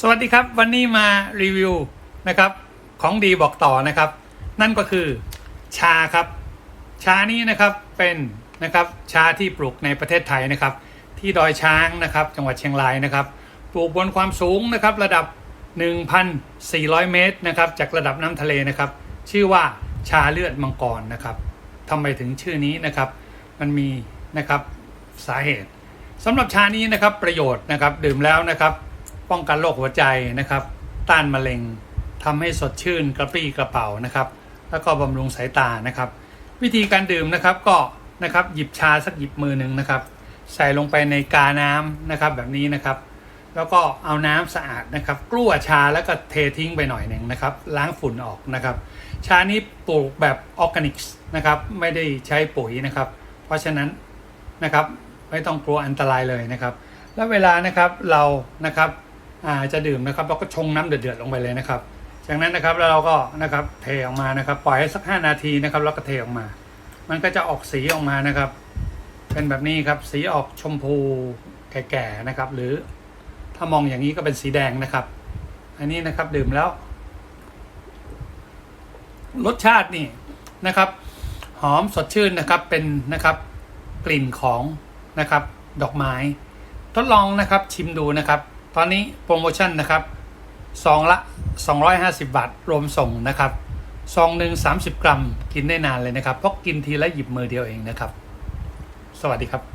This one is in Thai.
สวัสดีครับวันนี้มารีวิวนะครับของดีบอกต่อนะครับ นั่นก็คือชาครับ ชานี้นะครับเป็นนะครับชาที่ปลูกในประเทศไทยนะครับ ที่ดอยช้างนะครับจังหวัดเชียงรายนะครับ ปลูกบนความสูงนะครับระดับ 1,400 เมตรนะครับจากระดับน้ำทะเลนะครับ ชื่อว่าชาเลือดมังกรนะครับทำไมถึงชื่อนี้นะครับ มันมีนะครับสาเหตุสำหรับชานี้นะครับประโยชน์นะครับดื่มแล้วนะครับ ป้องกันโรคหัวใจนะครับ ต้านมะเร็งทำให้สดชื่นกระปรี้กระเป๋านะครับ แล้วก็บำรุงสายตานะครับ วิธีการดื่มนะครับก็นะครับหยิบชาสักหยิบมือหนึ่งนะครับ ใส่ลงไปในกาน้ำนะครับแบบนี้นะครับ แล้วก็เอาน้ำสะอาดนะครับ กลั้วชาแล้วก็เททิ้งไปหน่อยหนึ่งนะครับ ล้างฝุ่นออกนะครับ ชานี้ปลูกแบบออร์แกนิกส์นะครับ ไม่ได้ใช้ปุ๋ยนะครับ เพราะฉะนั้นนะครับไม่ต้องกลัวอันตรายเลยนะครับ แล้วเวลานะครับเรานะครับ จะดื่มนะครับเราก็ชงน้ำเดือดๆลงไปเลยนะครับ จากนั้นนะครับแล้วเราก็นะครับเทออกมานะครับ ปล่อยให้สัก 5 นาทีนะครับแล้วก็เทออกมา มันก็จะออกสีออกมานะครับ เป็นแบบนี้ครับสีออกชมพูแก่ๆนะครับ หรือถ้ามองอย่างนี้ก็เป็นสีแดงนะครับ อันนี้นะครับดื่มแล้ว รสชาตินี่นะครับ หอมสดชื่นนะครับเป็นนะครับกลิ่นของนะครับ ดอกไม้ ทดลองนะครับชิมดูนะครับ ตอนนี้โปรโมชั่นนะครับซองละ 250 บาท รวมส่งนะครับซองหนึ่ง30 กรัม กินได้นานเลยนะครับเพราะกินทีละหยิบมือเดียวเองนะครับ สวัสดีครับ